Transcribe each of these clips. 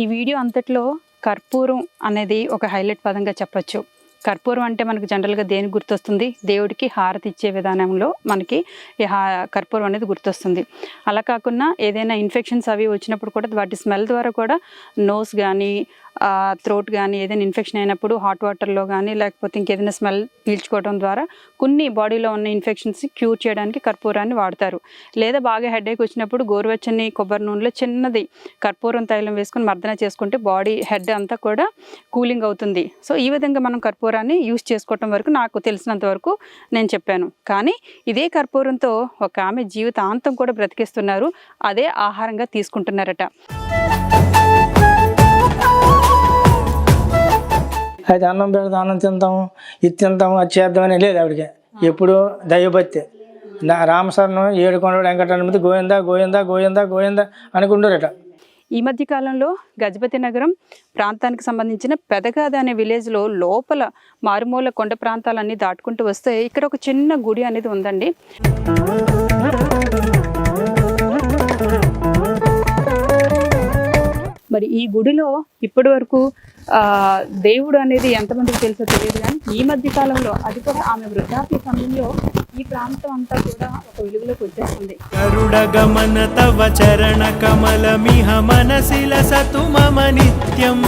ఈ వీడియో అంతట్లో కర్పూరం అనేది ఒక హైలైట్ పదంగా చెప్పచ్చు. కర్పూరం అంటే మనకు జనరల్గా దేనికి గుర్తొస్తుంది? దేవుడికి హారతి ఇచ్చే విధానంలో మనకి ఈ హా కర్పూరం అనేది గుర్తొస్తుంది. అలా కాకుండా ఏదైనా ఇన్ఫెక్షన్స్ అవి వచ్చినప్పుడు కూడా వాటి స్మెల్ ద్వారా కూడా నోస్ కానీ థ్రోట్ కానీ ఏదైనా ఇన్ఫెక్షన్ అయినప్పుడు హాట్ వాటర్లో కానీ లేకపోతే ఇంకేదైనా స్మెల్ పీల్చుకోవడం ద్వారా కొన్ని బాడీలో ఉన్న ఇన్ఫెక్షన్స్ క్యూర్ చేయడానికి కర్పూరాన్ని వాడతారు. లేదా బాగా హెడేక్ వచ్చినప్పుడు గోరువెచ్చని కొబ్బరి నూనెలో చిన్నది కర్పూరం తైలం వేసుకొని మర్దన చేసుకుంటే బాడీ హెడ్ అంతా కూడా కూలింగ్ అవుతుంది. సో ఈ విధంగా మనం కర్పూరాన్ని యూస్ చేసుకోవటం వరకు నాకు తెలిసినంత వరకు నేను చెప్పాను. కానీ ఇదే కర్పూరంతో ఒక ఆమె జీవితాంతం కూడా బ్రతికిస్తున్నారు. అదే ఆహారంగా తీసుకుంటున్నారట. అయితే అన్నం పెడతాం అన్నం తింటాము ఇది తింటాము అది చేద్దామని లేదు ఆవిడకి. ఎప్పుడు దైవభక్తి. నా రామశరణం ఏడుకొండ వెంకటరమతి గోవిందా గోవిందా గోవిందా గోవిందా అనుకుంటారట ఈ మధ్య కాలంలో గజపతి నగరం ప్రాంతానికి సంబంధించిన పెదగాద అనే విలేజ్లో లోపల మారుమూల కొండ ప్రాంతాలన్నీ దాటుకుంటూ వస్తే ఇక్కడ ఒక చిన్న గుడి అనేది ఉందండి. మరి ఈ గుడిలో ఇప్పటి వరకు దేవుడు అనేది ఎంతమందికి తెలుసో తెలియదు కానీ ఈ మధ్య కాలంలో అది కూడా ఆమె వృద్ధాప్య సమయంలో ఈ ప్రాంతం అంతా కూడా ఒక విలువలోకి వచ్చేస్తుంది. గమన తవ చరణ కమలమిహ మనసిల సతు మమ నిత్యం.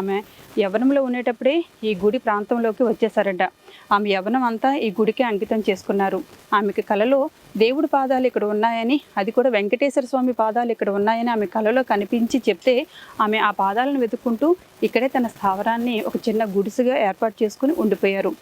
ఆమె యవనంలో ఉండేటప్పుడే ఈ గుడి ప్రాంతంలోకి వచ్చేసారట ఆమె యవనం అంతా ఈ గుడికి అంకితం చేసుకున్నారు. ఆమెకి కలలో దేవుడి పాదాలు ఇక్కడ ఉన్నాయని అది కూడా వెంకటేశ్వర స్వామి పాదాలు ఇక్కడ ఉన్నాయని ఆమె కలలో కనిపించి చెప్తే ఆమె ఆ పాదాలను వెతుక్కుంటూ ఇక్కడే తన స్థావరాన్ని ఒక చిన్న గుడిసెగా ఏర్పాటు చేసుకుని ఉండిపోయారు.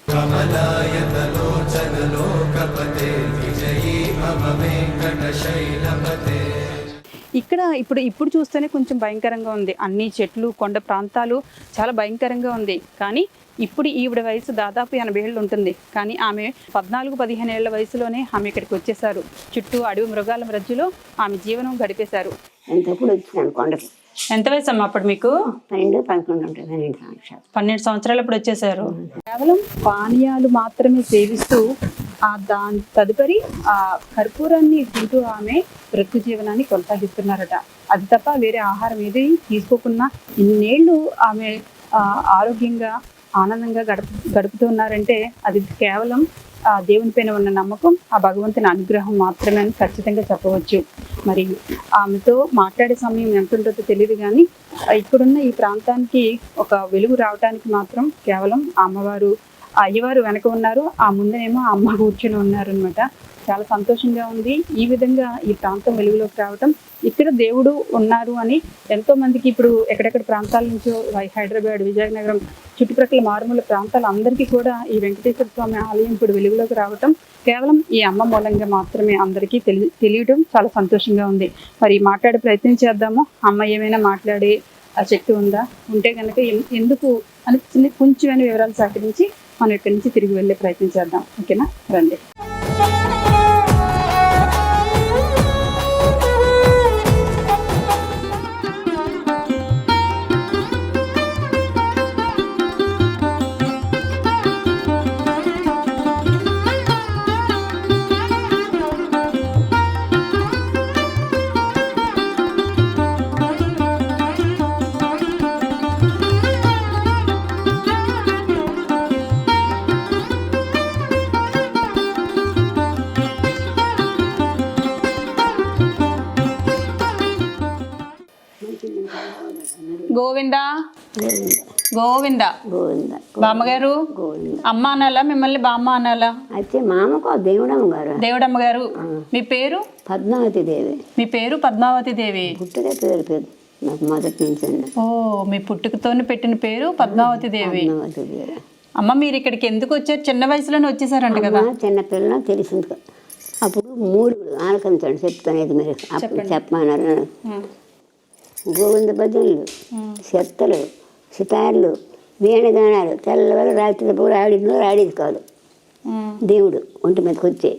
ఇక్కడ ఇప్పుడు ఇప్పుడు చూస్తేనే కొంచెం భయంకరంగా ఉంది. అన్ని చెట్లు కొండ ప్రాంతాలు చాలా భయంకరంగా ఉంది. కానీ ఇప్పుడు ఈవిడ వయసు దాదాపు ఎనభై ఏళ్ళు ఉంటుంది. కానీ ఆమె పద్నాలుగు పదిహేను ఏళ్ళ వయసులోనే ఆమె ఇక్కడికి వచ్చేసారు చుట్టూ అడవి మృగాల మధ్యలో ఆమె జీవనం గడిపేశారు. ఎంత వయసు అమ్మా అప్పుడు మీకు? పన్నెండు పదకొండు ఉంటుంది పన్నెండు సంవత్సరాలు. అప్పుడు వచ్చేసారు కేవలం పానీయాలు మాత్రమే సేవిస్తూ దాని తదుపరి ఆ కర్పూరాన్ని తింటూ ఆమె వృత్తి జీవనాన్ని కొనసాగిస్తున్నారట. అది తప్ప వేరే ఆహారం ఏది తీసుకోకుండా ఇన్నేళ్ళు ఆమె ఆరోగ్యంగా ఆనందంగా గడుపు గడుపుతున్నారంటే అది కేవలం ఆ దేవుని పైన ఉన్న నమ్మకం ఆ భగవంతుని అనుగ్రహం మాత్రమే అని ఖచ్చితంగా చెప్పవచ్చు. మరి ఆమెతో మాట్లాడే సమయం ఎంత ఉంటుందో తెలియదు కానీ ఇక్కడున్న ఈ ప్రాంతానికి ఒక వెలుగు రావడానికి మాత్రం కేవలం అమ్మవారు అయ్యవారు వెనక ఉన్నారు. ఆ ముందనేమో ఆ అమ్మ కూర్చొని ఉన్నారు అనమాట చాలా సంతోషంగా ఉంది. ఈ విధంగా ఈ ప్రాంతం వెలుగులోకి రావటం. ఇక్కడ దేవుడు ఉన్నారు అని ఎంతో మందికి ఇప్పుడు ఎక్కడెక్కడ ప్రాంతాల నుంచో వై- హైదరాబాద్ విజయనగరం చుట్టుప్రక్కల మారుమూల ప్రాంతాల అందరికీ కూడా ఈ వెంకటేశ్వర స్వామి ఆలయం ఇప్పుడు వెలుగులోకి రావటం కేవలం ఈ అమ్మ మూలంగా మాత్రమే అందరికీ తెలి తెలియడం చాలా సంతోషంగా ఉంది. మరి మాట్లాడే ప్రయత్నం చేద్దాము. అమ్మ ఏమైనా మాట్లాడే ఆ శక్తి ఉందా? ఉంటే కనుక ఎందుకు అని చిన్న కొంచెమైన వివరాలు సేకరించి మనం ఇక్కడి నుంచి తిరిగి వెళ్ళే ప్రయత్నం చేద్దాం. ఓకేనా? రండి. గోవింద. గోవింద. బామ్మగారు? గోవింద. అమ్మ అనాలా? మిమ్మల్ని బామ్మ అనాలా? అయితే మామకు దేవుడమ్మ గారు దేవుడమ్మ గారు మీ పేరు? పద్మావతి దేవి. మీ పేరు పద్మావతి దేవి? పుట్టదే పేరు పేరు. నాకు మొదటి నుంచి. ఓ మీ పుట్టుకతోనే పెట్టిన పేరు పద్మావతి దేవి. అమ్మ మీరు ఇక్కడికి ఎందుకు వచ్చారు? చిన్న వయసులోనే వచ్చేసారంట కదా. చిన్న పిల్ల తెలిసింది. అప్పుడు మూడుగులు ఆలకించండి చెప్తానేది మీరు. అప్పుడు చెప్పమన్నారు. గోవింద భజనలు చెత్తలు సితార్లు వీణగానాలు తెల్లవారు రాత్రి పూర ఆడిన ఆడేది కాదు. దేవుడు ఒంటి మీదకి వచ్చే.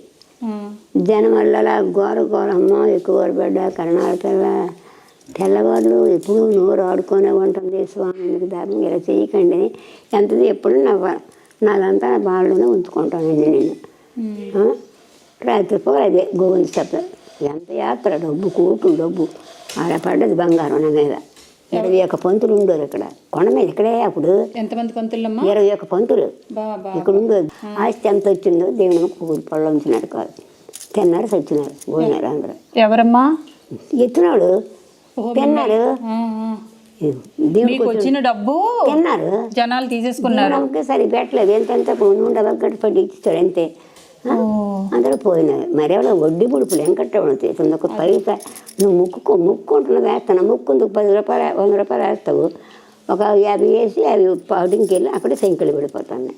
జనం వల్ల ఘోర ఘోరమ్మ ఎక్కువ పడ్డ కరణాల పిల్ల తెల్లవారులు ఎప్పుడు నోరు ఆడుకునే ఉంటుంది. స్వామి మీకు దాపం ఇలా చేయకండి. ఎంతది ఎప్పుడు నా నాదంతా నా బాళ్ళలోనే ఉంచుకుంటానండి నేను? రాత్రి పూట అదే గోవింద చెప్ప ఎంత యాత్ర డబ్బు కోట్లు డబ్బు. అలా పడ్డది బంగారం నా మీద. ఇరవై ఒక్క పంతులు ఉండేవారు ఇక్కడ. కొండ మీద ఇక్కడే అప్పుడు. ఎంతమంది పంతులమ్మా? ఇరవై ఒక్క పంతులు. ఇక్కడ ఉండేది. ఆస్తి ఎంత వచ్చిందో దేవుని పళ్ళు ఉంచినాడు కాదు. తిన్నారు సచ్చినారు పోయినారు అందరూ. ఎవరమ్మా? ఎత్తినాడు. తిన్నారు వచ్చిన డబ్బు తిన్నారు. జనాలు తీసేసుకున్నారు. నమ్మకే సరి పెట్టలేదు ఎంతెంత నూనె ఒక్కటి పడి ఇచ్చాడు అంతే? అందరూ పోయినారు. మరి ఎవరో వడ్డీ ముడుపులు వెంకట్టవడం చేస్తుంది ఒక పైసా నువ్వు ముక్కుకో ముక్కుంటున్నా వేస్తాను. ముక్కుందుకు పది రూపాయలు వంద రూపాయలు వేస్తావు. ఒక యాభై వేసి యాభై పాటింకి వెళ్ళి అక్కడే సంఖ్యలు పడిపోతాను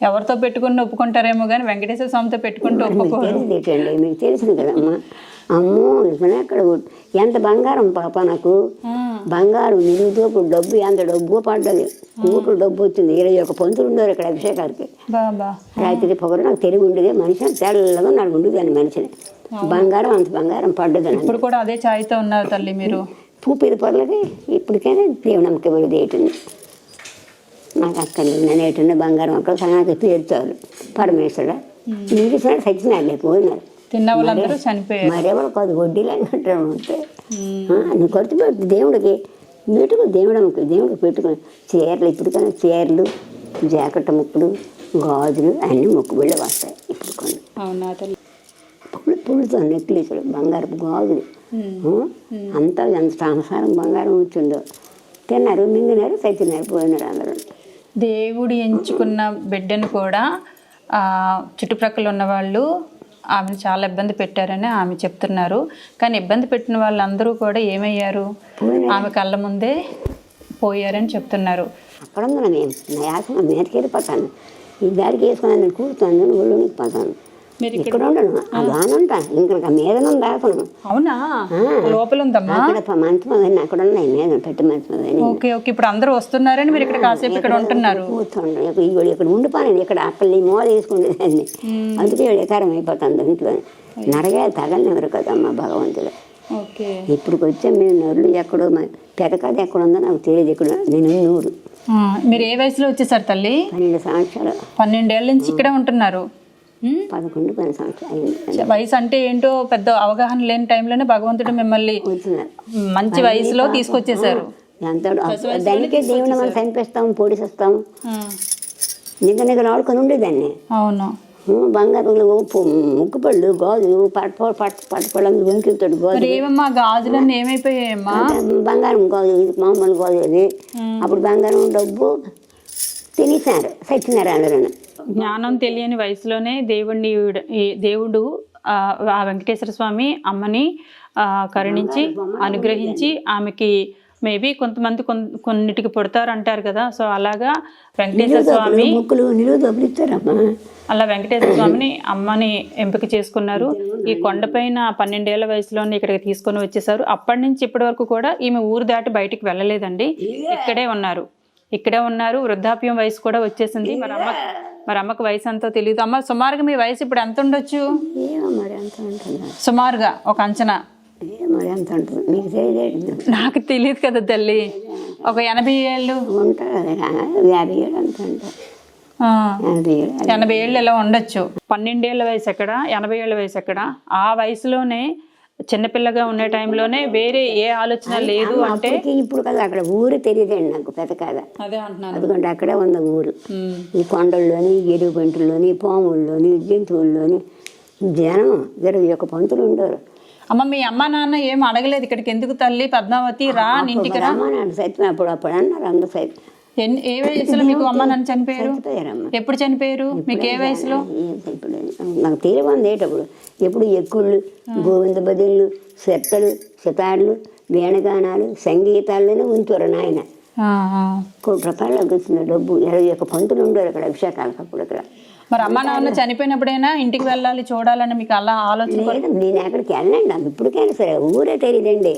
ఎవరితో పెట్టుకుని ఒప్పుకుంటారేమో కానీ వెంకటేశ్వర స్వామితో పెట్టుకుంటూ ఒప్పుకోరు మీకు తెలిసింది కదమ్మా? అమ్మో ఇతనే అక్కడ. ఎంత బంగారం పాప నాకు. బంగారం నిలుదోపు డబ్బు ఎంత డబ్బు పడ్డది. కూతురు డబ్బు వచ్చింది. ఇరవై ఒక పంతులు ఉన్నారు ఇక్కడ అభిషేకానికి. రాత్రి పొగరు నాకు తెలివి ఉండేది. మనిషి తెల్లగా నాకు ఉండేది అని మనిషిని బంగారం అంత బంగారం పడ్డది అని ఇప్పుడు కూడా అదే ఛాయ్తో ఉన్నారు తల్లి మీరు. పూపిరి పొరలకి ఇప్పటికైనా దేవుని నమ్మకం ఏటుంది నాకు అక్కడ నేను ఏటుండే బంగారం అక్కడ సగనానికి తీర్చారు పరమేశ్వరుడు నీకు సచ్చినారు పోయినారు. తిన్న వాళ్ళందరూ చనిపోయారు. మరెవరు కాదు వడ్డీలు అంటారు అంతే నువ్వు ఖర్చు పెట్టు దేవుడికి. నీటుగా దేవుడు దేవుడికి పెట్టుకుని చీరలు ఇప్పటికైనా చీరలు జాకెట్ ముక్కలు గాజులు అన్నీ మొక్కుబిళ్ళ వస్తాయి ఇప్పుడు కొన్ని. పువ్వులు పువ్వులతో నెక్లెస్లు బంగారపు గాజులు? అంతా ఎంత సంసారం బంగారం వచ్చిందో. తిన్నారు మింగినారు సచ్చినారు పోయినారు అందరూ. దేవుడు ఎంచుకున్న బిడ్డను కూడా చుట్టుప్రక్కల ఉన్న వాళ్ళు ఆమెను చాలా ఇబ్బంది పెట్టారని ఆమె చెప్తున్నారు. కానీ ఇబ్బంది పెట్టిన వాళ్ళందరూ కూడా ఏమయ్యారు? ఆమె కళ్ళ ముందే పోయారని చెప్తున్నారు. అక్కడ నేను. నా యాసన మీదకి వెళ్ళిపోతాను. ఈ దారికి వేసుకుని నేను కూర్చున్నాను ఒళ్ళునికి పోతాను మీరు ఇక్కడ ఉండను. అలానే ఉంటాను ఇంకా మీద దాసను అవునా? లోపల ఉందమ్మా మంచం అదని అక్కడ ఉన్నాయి మీద పెట్టి మంచం ఓకే ఓకే. ఇప్పుడు అందరూ వస్తున్నారని మీరు ఇక్కడ కాసేపు ఇక్కడ ఉంటున్నారు. కూర్చోండి. ఇక్కడ ఇక్కడ ఉండిపోయాను ఇక్కడ అక్కడ ఈ మూల తీసుకునేదాన్ని అందుకే ఇక్కడ ఎకారం అయిపోతుంది ఇంట్లో. నరగా తగలనివ్వరు కదమ్మా భగవంతుడు. ఇప్పుడు వచ్చే మేము నరులు ఎక్కడో పెదకాది ఎక్కడ ఉందో నాకు తెలియదు ఇక్కడ నేను నూరు. మీరు ఏ వయసులో వచ్చేసారు తల్లి? పన్నెండు సంవత్సరాలు. పన్నెండేళ్ళ నుంచి ఇక్కడే ఉంటున్నారు? పదకొండు పన్నెండు సంవత్సరాలు వయసు అంటే ఏంటో పెద్ద అవగాహన లేని టైంలోనే భగవంతుడు మిమ్మల్ని మంచి వయసులో తీసుకొచ్చేసారు ఎంత దానికే దేవుని మనం చంపేస్తాం పొడిసేస్తాం నిగ నిగలు ఆడుకొని ఉండేదాన్ని. అవును. బంగారు ముక్కు పళ్ళు గాజులు పట్ట పట్ట పట్టపళ్ళు వెంకితాడు గాజు ఏమమ్మా గాజులన్నీ ఏమైపోయాయమ్మా? బంగారం గాజు మామూలు గాజు అది. అప్పుడు బంగారం డబ్బు తినేసారు అందరూ జ్ఞానం తెలియని వయసులోనే దేవుణ్ణి దేవుడు ఆ వెంకటేశ్వర స్వామి అమ్మని కరుణించి అనుగ్రహించి ఆమెకి మేబీ కొంతమంది కొన్- కొన్నిటికి పుడతారు అంటారు కదా. సో అలాగా వెంకటేశ్వర స్వామి అలా వెంకటేశ్వర స్వామిని అమ్మని ఎంపిక చేసుకున్నారు. ఈ కొండపైన పన్నెండేళ్ళ వయసులోనే ఇక్కడికి తీసుకొని వచ్చేసారు. అప్పటి నుంచి ఇప్పటి వరకు కూడా ఈమె ఊరు దాటి బయటికి వెళ్ళలేదండి. ఇక్కడే ఉన్నారు. ఇక్కడే ఉన్నారు. వృద్ధాప్యం వయసు కూడా వచ్చేసింది. మరి అమ్మ మరి అమ్మకి వయసు ఎంతో తెలియదు అమ్మ సుమారుగా మీ వయసు ఇప్పుడు ఎంత ఉండొచ్చు? సుమారుగా ఒక అంచనా. నాకు తెలియదు కదా తల్లి. ఒక ఎనభై ఏళ్ళు. యాభై అంత ఎనభై ఏళ్ళు ఇలా ఉండొచ్చు? పన్నెండేళ్ళ వయసు ఎక్కడ? ఎనభై ఏళ్ళ వయసు ఎక్కడ? ఆ వయసులోనే చిన్నపిల్లగా ఉండే టైంలోనే వేరే ఏ ఆలోచన లేదు అంటే ఇప్పుడు కదా అక్కడ ఊరు తెలియదండి నాకు పెద్ద కథ అదే అంటున్నాను. ఎందుకంటే అక్కడే ఉంది ఊరు. ఈ కొండల్లోని ఎరువు పంటల్లోని పాముల్లోని జంతువుల్లోని. జనం ఇరవై ఒక పంతులు ఉండరు. అమ్మ మీ అమ్మ నాన్న ఏం అడగలేదు ఇక్కడికి? ఎందుకు తల్లి పద్మావతి రా ఇంటికి రా. అమ్మ నాన్న సైతం అప్పుడు అప్పుడు అన్నారు అందరు సైతం. ఎన్ని ఏ వయసులో మీకు అమ్మ నాన్న చనిపోయారు? చచ్చిపోయారమ్మ ఎప్పుడు చనిపోయారు? మీకు ఏ వయసులో? ఇప్పుడు నాకు ఉంది ఏటప్పుడు. ఎప్పుడు ఎక్కుళ్ళు గోవింద బదుళ్ళు సెత్తలు సితార్లు వీణగానాలు సంగీతాల్లోనే ఉంచారు నాయన. ఆ, ఆ. కోటి రూపాయలకు వచ్చిన డబ్బు ఇరవై ఒక పంతులు ఉండరు అక్కడ అభిషేకాలకు అప్పుడు ఇక్కడ మరి అమ్మ నాన్న చనిపోయినప్పుడైనా ఇంటికి వెళ్ళాలి చూడాలని మీకు అలా ఆలోచన లేదు నేను ఎక్కడికి వెళ్ళండి నాకు ఇప్పటికైనా సరే ఊరే తెలియదండి.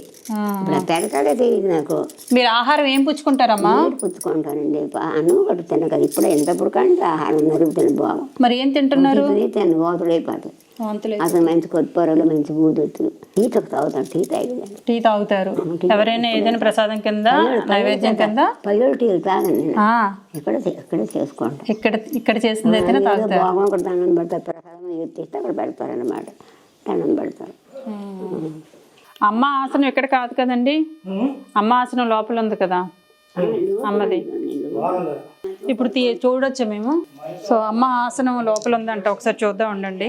ఇప్పుడు పెడతాడే తెలియదు నాకు. మీరు ఆహారం ఏం పుచ్చుకుంటారమ్మా? పుచ్చుకుంటానండి. అన్నం ఒకటి తిన కదా ఇప్పుడు ఎంతప్పుడు కానీ ఆహారం నరుగుతుంది బాగా మరి ఏం తింటున్నారు? తిని వాంతులే. అసలు మంచి కొత్తిపూరలు మంచి బూదొత్తులు టీ తొక్క తాగుతాను టీ తాగేదాన్ని టీ తాగుతారు. ఎవరైనా ఏదైనా ప్రసాదం కింద నైవేద్యం కింద? పల్లెలు నేను. ఆ, ఇక్కడ ఇక్కడ చేసుకుంటా. ఇక్కడ ఇక్కడ చేసింది తాగుతారు. భోగం ఒకటి దండం పెడతారు ప్రసాదం ఎత్తిస్తే అక్కడ పెడతారన్నమాట. దండం పెడతారు. అమ్మ ఆసనం ఇక్కడ కాదు కదండి? అమ్మ ఆసనం లోపల ఉంది కదా? అమ్మది. ఇప్పుడు తీ చూడొచ్చా మేము? సో అమ్మ ఆసనం లోపల ఉందంట ఒకసారి చూద్దాం ఉండండి.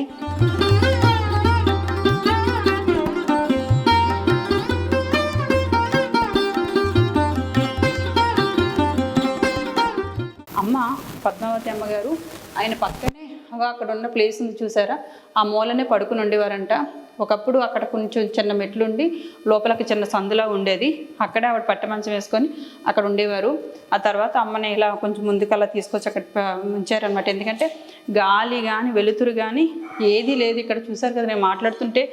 అమ్మ పద్మావతి అమ్మగారు ఆయన పక్కనే అగో అక్కడ ఉన్న ప్లేస్ ఉంది చూసారా? ఆ మూలనే పడుకుని ఉండేవారంట. ఒకప్పుడు అక్కడ కొంచెం చిన్న మెట్లుండి లోపలకి చిన్న సందులా ఉండేది. అక్కడే ఆవిడ పట్టమంచం వేసుకొని అక్కడ ఉండేవారు. ఆ తర్వాత అమ్మని ఇలా కొంచెం ముందుకల్లా తీసుకొచ్చి అక్కడ ఉంచారనమాట ఎందుకంటే గాలి కానీ వెలుతురు కానీ ఏది లేదు ఇక్కడ. చూసారు కదా నేను మాట్లాడుతుంటే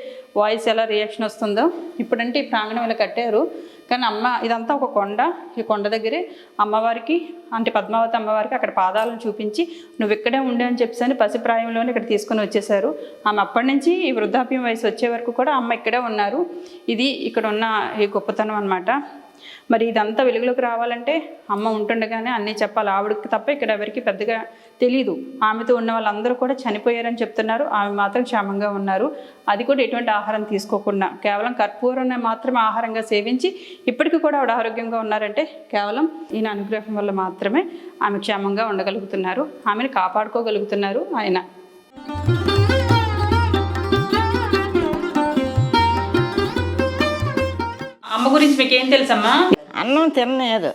వాయిస్ ఎలా రియాక్షన్ వస్తుందో. ఇప్పుడంటే ఈ ప్రాంగణం ఇలా కట్టారు. కానీ అమ్మ ఇదంతా ఒక కొండ. ఈ కొండ దగ్గరే అమ్మవారికి అంటే పద్మావతి అమ్మవారికి అక్కడ పాదాలను చూపించి నువ్వు ఇక్కడే ఉండే అని చెప్పేసి పసిప్రాయంలోనే ఇక్కడ తీసుకొని వచ్చేసారు. ఆమె అప్పటి నుంచి ఈ వృద్ధాప్యం వయసు వచ్చే వరకు కూడా అమ్మ ఇక్కడే ఉన్నారు. ఇది ఇక్కడ ఉన్న ఈ గొప్పతనం అనమాట మరి ఇదంతా వెలుగులోకి రావాలంటే అమ్మ ఉంటుండగానే అన్నీ చెప్పాలి. ఆవిడకి తప్ప ఇక్కడ ఎవరికి పెద్దగా తెలియదు ఆమెతో ఉన్న వాళ్ళందరూ కూడా చనిపోయారని చెప్తున్నారు. ఆమె మాత్రం క్షేమంగా ఉన్నారు. అది కూడా ఎటువంటి ఆహారం తీసుకోకుండా కేవలం కర్పూరం మాత్రమే ఆహారంగా సేవించి ఇప్పటికీ కూడా ఆవిడ ఆరోగ్యంగా ఉన్నారంటే కేవలం ఈయన అనుగ్రహం వల్ల మాత్రమే ఆమె క్షేమంగా ఉండగలుగుతున్నారు. ఆమెను కాపాడుకోగలుగుతున్నారు ఆయన. అమ్మ గురించి మీకు ఏం తెలుసమ్మా? అన్నం తినలేదు.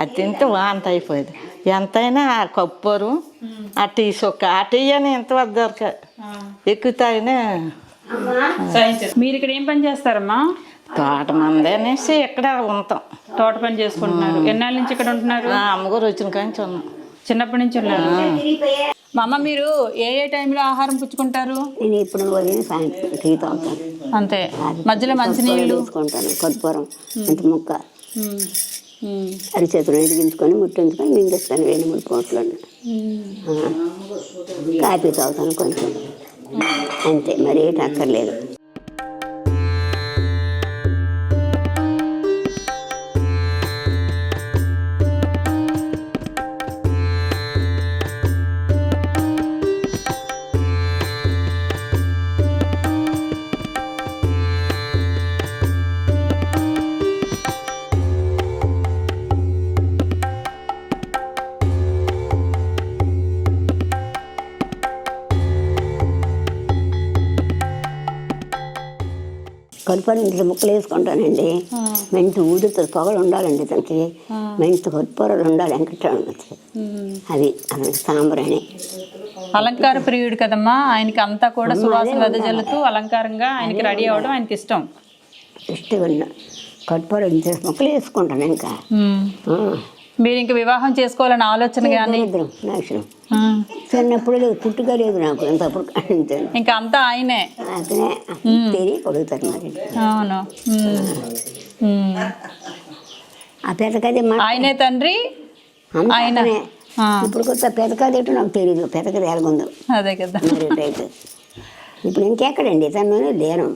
అది తింటే వాంత అయిపోయింది. ఎంతైనా ఆ కప్పరు ఆ టీ సొక్క ఆ టీ అని ఎంత దొరక? ఎక్కువ తాగినా మీరు ఇక్కడ ఏం పని చేస్తారమ్మా? తోట మంది అనేసి ఇక్కడ ఉంటాం. తోట పని చేసుకుంటున్నారు. ఎన్నాళ్ళ నుంచి ఇక్కడ ఉంటున్నారు? ఆ అమ్మగారు వచ్చిన కాంచి ఉన్నాం. చిన్నప్పటి నుంచి ఉన్నారు. మా అమ్మ మీరు ఏ ఏ టైంలో ఆహారం పుచ్చుకుంటారు? నేను ఇప్పుడు టీ తాగుతాను. అంతే. మధ్యలో మంచినీళ్ళు? తీసుకుంటాను కర్పూరం ఇంత ముక్క అరిచేతులు ఎదిగించుకొని ముట్టించుకొని మింగేస్తాను వేడి మూడు పూటలు కాఫీ తాగుతాను కొంచెం. అంతే మరి ఏంటి అక్కర్లేదు కర్పూరం ఇంత ముక్కలు వేసుకుంటానండి. మెంతి ఊదుతుంది పొగలు ఉండాలండి దానికి మెంతి కర్పూరాలు ఉండాలి వెంకటరామూర్తి ఉమ్. అది సాంబ్రాణి అలంకార ప్రియుడు కదమ్మా. ఆయనకి అంతా కూడా సువాసన వెదజల్లుతూ అలంకారంగా ఆయనకి రెడీ అవ్వడం ఆయనకి ఇష్టం. ఇష్టం కర్పూరం ఇంత ముక్కలు వేసుకుంటాను ఇంకా. మీరు ఇంక వివాహం చేసుకోవాలని ఆలోచన కానీ చిన్నప్పుడు లేదు పుట్టుక లేదు నాకు. ఇంతప్పుడు అంతే ఇంకా అంతా ఆయనే. అతనే కొడుగుతారు మరి. అవును. ఆ పెదకది ఆయనే తండ్రి ఆయన. ఇప్పుడు కొత్త పెదకది ఏంటో నాకు తెలియదు పెదకది ఎలాగుందో. అదే కదా. ఇప్పుడు ఇంకెక్కడండి? తనలోనే లేను.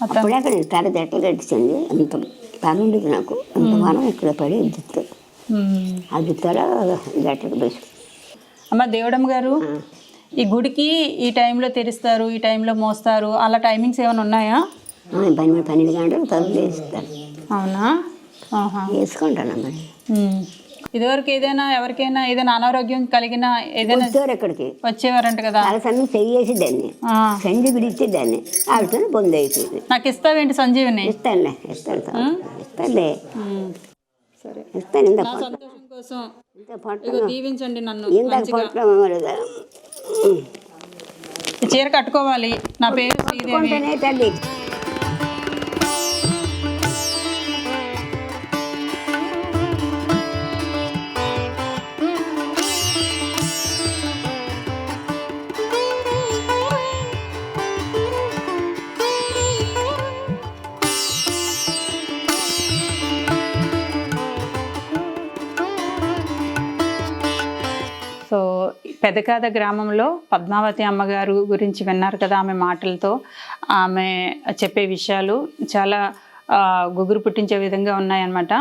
అప్పుడు ఎక్కడ తల చెట్ల కట్టించండి. అంత తల ఉండేది నాకు. అంత వనం ఇక్కడ పడి ఆ జుత్తల గట్టకు అమ్మ దేవుడమ్మ గారు ఈ గుడికి ఈ టైంలో తెరుస్తారు ఈ టైంలో మోస్తారు అలా టైమింగ్స్ ఏమైనా ఉన్నాయా? పన్నెండు పన్నెండు గంటలు వేస్తారు. అవునా? వేసుకుంటాను. ఇదివరకు ఏదైనా ఎవరికైనా ఏదైనా అనారోగ్యం కలిగిన ఏదైనా ఎక్కడికి? వచ్చేవారంట కదా? చాలా సమయం చెయ్యేసి దాన్ని. సంజీవుడు ఇచ్చి దాన్ని ఆవిడతో పొంది అయిపోయింది నాకు ఇస్తావేంటి సంజీవిని? ఇస్తానులే ఇస్తాను. ఇస్తానులే. సరే. ఇస్తాను ఇంత సంతోషం కోసం దీవించండి నన్ను ఇంత చీర కట్టుకోవాలి. నా పేరు శ్రీదేవి. తల్లి. పెదకాద గ్రామంలో పద్మావతి అమ్మగారు గురించి విన్నారు కదా ఆమె మాటలతో. ఆమె చెప్పే విషయాలు చాలా గుగురు పుట్టించే విధంగా ఉన్నాయన్నమాట.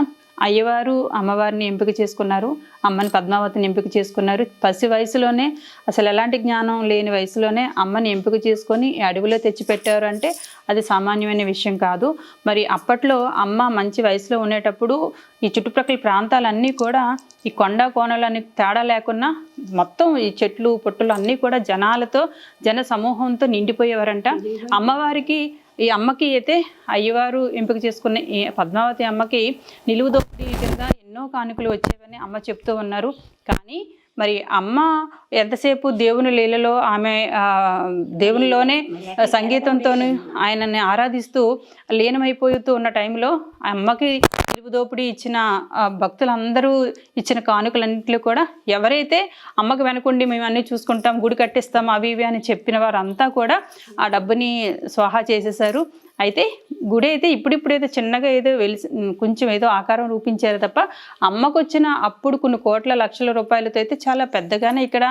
అయ్యవారు అమ్మవారిని ఎంపిక చేసుకున్నారు అమ్మని పద్మావతిని ఎంపిక చేసుకున్నారు. పసి వయసులోనే అసలు ఎలాంటి జ్ఞానం లేని వయసులోనే అమ్మని ఎంపిక చేసుకొని ఈ అడవిలో తెచ్చిపెట్టారు అంటే అది సామాన్యమైన విషయం కాదు. మరి అప్పట్లో అమ్మ మంచి వయసులో ఉండేటప్పుడు ఈ చుట్టుప్రక్కల ప్రాంతాలన్నీ కూడా ఈ కొండ కోనలని తేడా లేకున్నా మొత్తం ఈ చెట్లు పొట్టులు అన్నీ కూడా జనాలతో జన సమూహంతో నిండిపోయేవారంట. అమ్మవారికి ఈ అమ్మకి అయితే అయ్యవారు ఎంపిక చేసుకున్న ఈ పద్మావతి అమ్మకి నిలువు దోపిడీ కింద ఎన్నో కానుకలు వచ్చేవని అమ్మ చెప్తూ ఉన్నారు. కానీ మరి అమ్మ ఎంతసేపు దేవుని లీలలో ఆమె దేవునిలోనే సంగీతంతోనూ ఆయనని ఆరాధిస్తూ లీనమైపోతూ ఉన్న టైంలో ఆ అమ్మకి దోపిడీ ఇచ్చిన భక్తులందరూ ఇచ్చిన కానుకలన్నింటిలో కూడా ఎవరైతే అమ్మకి వెనకుండి మేము అన్నీ చూసుకుంటాం గుడి కట్టిస్తాం అవి ఇవి అని చెప్పిన వారంతా కూడా ఆ డబ్బుని స్వాహా చేసేసారు అయితే గుడి అయితే ఇప్పుడిప్పుడైతే చిన్నగా ఏదో వెలిసి కొంచెం ఏదో ఆకారం రూపించారు తప్ప అమ్మకు వచ్చిన అప్పుడు కొన్ని కోట్ల లక్షల రూపాయలతో అయితే చాలా పెద్దగానే ఇక్కడ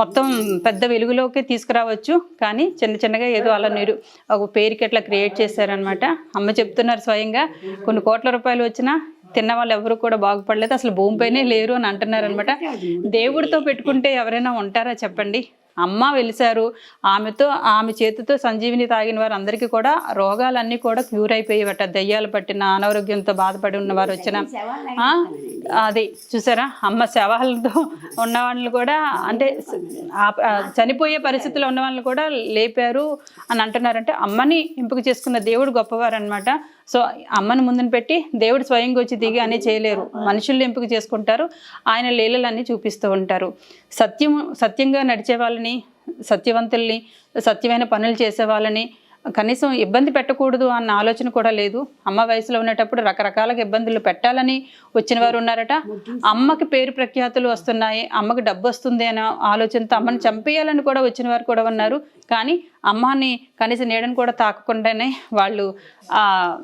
మొత్తం పెద్ద వెలుగులోకి తీసుకురావచ్చు. కానీ చిన్న చిన్నగా ఏదో అలా మీరు ఒక పేరుకి అట్లా క్రియేట్ చేశారనమాట అమ్మ చెప్తున్నారు స్వయంగా కొన్ని కోట్ల రూపాయలు వచ్చినా తిన్న వాళ్ళు ఎవరు కూడా బాగుపడలేదు. అసలు భూమిపైనే లేరు అని అంటున్నారు అనమాట దేవుడితో పెట్టుకుంటే ఎవరైనా ఉంటారా చెప్పండి? అమ్మ వెలిసారు ఆమెతో ఆమె చేతితో సంజీవిని తాగిన వారు అందరికీ కూడా రోగాలన్నీ కూడా క్యూర్ అయిపోయేవట. దయ్యాలు పట్టిన అనారోగ్యంతో బాధపడి ఉన్న వారు వచ్చిన అది చూసారా? అమ్మ శవాలతో ఉన్న వాళ్ళని కూడా అంటే చనిపోయే పరిస్థితిలో ఉన్న వాళ్ళని కూడా లేపారు అని అంటున్నారంటే అమ్మని ఎంపిక చేసుకున్న దేవుడు గొప్పవారు అనమాట సో అమ్మని ముందుని పెట్టి దేవుడు స్వయంగా వచ్చి దిగి అని చేయలేరు. మనుషుల్ని ఎంపిక చేసుకుంటారు. ఆయన లీలలన్నీ చూపిస్తూ ఉంటారు. సత్యం సత్యంగా నడిచే వాళ్ళని సత్యవంతుల్ని సత్యమైన పనులు చేసే వాళ్ళని కనీసం ఇబ్బంది పెట్టకూడదు అన్న ఆలోచన కూడా లేదు. అమ్మ వయసులో ఉండేటప్పుడు రకరకాలుగా ఇబ్బందులు పెట్టాలని వచ్చిన వారు ఉన్నారట. అమ్మకి పేరు ప్రఖ్యాతులు వస్తున్నాయి. అమ్మకి డబ్బు వస్తుంది అనే ఆలోచనతో అమ్మని చంపేయాలని కూడా వచ్చిన వారు కూడా ఉన్నారు. కానీ అమ్మాని కనీసం నీడని కూడా తాకకుండానే వాళ్ళు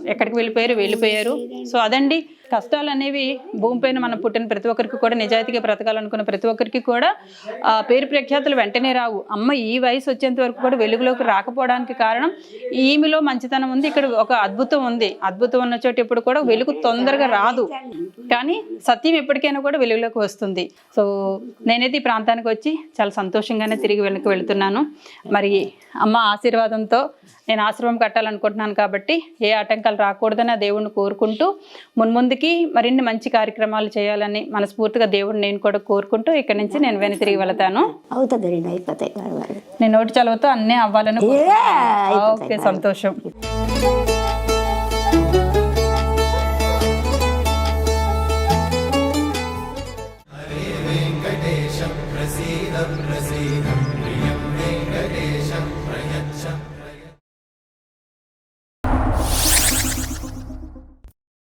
ఎక్కడికి వెళ్ళిపోయారు వెళ్ళిపోయారు. సో అదండి. కష్టాలు అనేవి భూమిపైన మనం పుట్టిన ప్రతి ఒక్కరికి కూడా నిజాయితీగా బ్రతకాలనుకున్న ప్రతి ఒక్కరికి కూడా ఆ, పేరు ప్రఖ్యాతులు వెంటనే రావు. అమ్మ ఈ వయసు వచ్చేంత వరకు కూడా వెలుగులోకి రాకపోవడానికి కారణం ఈమెలో మంచితనం ఉంది ఇక్కడ ఒక అద్భుతం ఉంది. అద్భుతం ఉన్న చోట ఇప్పుడు కూడా వెలుగు తొందరగా రాదు. కానీ సత్యం ఎప్పటికైనా కూడా వెలుగులోకి వస్తుంది. సో నేనైతే ఈ ప్రాంతానికి వచ్చి చాలా సంతోషంగానే తిరిగి వెనక్కి వెళ్తున్నాను. మరి అమ్మ ఆశీర్వాదంతో నేను ఆశ్రమం కట్టాలనుకుంటున్నాను కాబట్టి ఏ ఆటంకాలు రాకూడదని ఆ దేవుణ్ణి కోరుకుంటూ మున్ముందుకి మరిన్ని మంచి కార్యక్రమాలు చేయాలని మనస్ఫూర్తిగా దేవుడిని నేను కూడా కోరుకుంటూ ఇక్కడి నుంచి నేను వెనక్కి తిరిగి వెళతాను. అవుతుంది అయిపోతాయి. నేను నోటి చదువుతూ అన్నీ అవ్వాలని. ఓకే సంతోషం.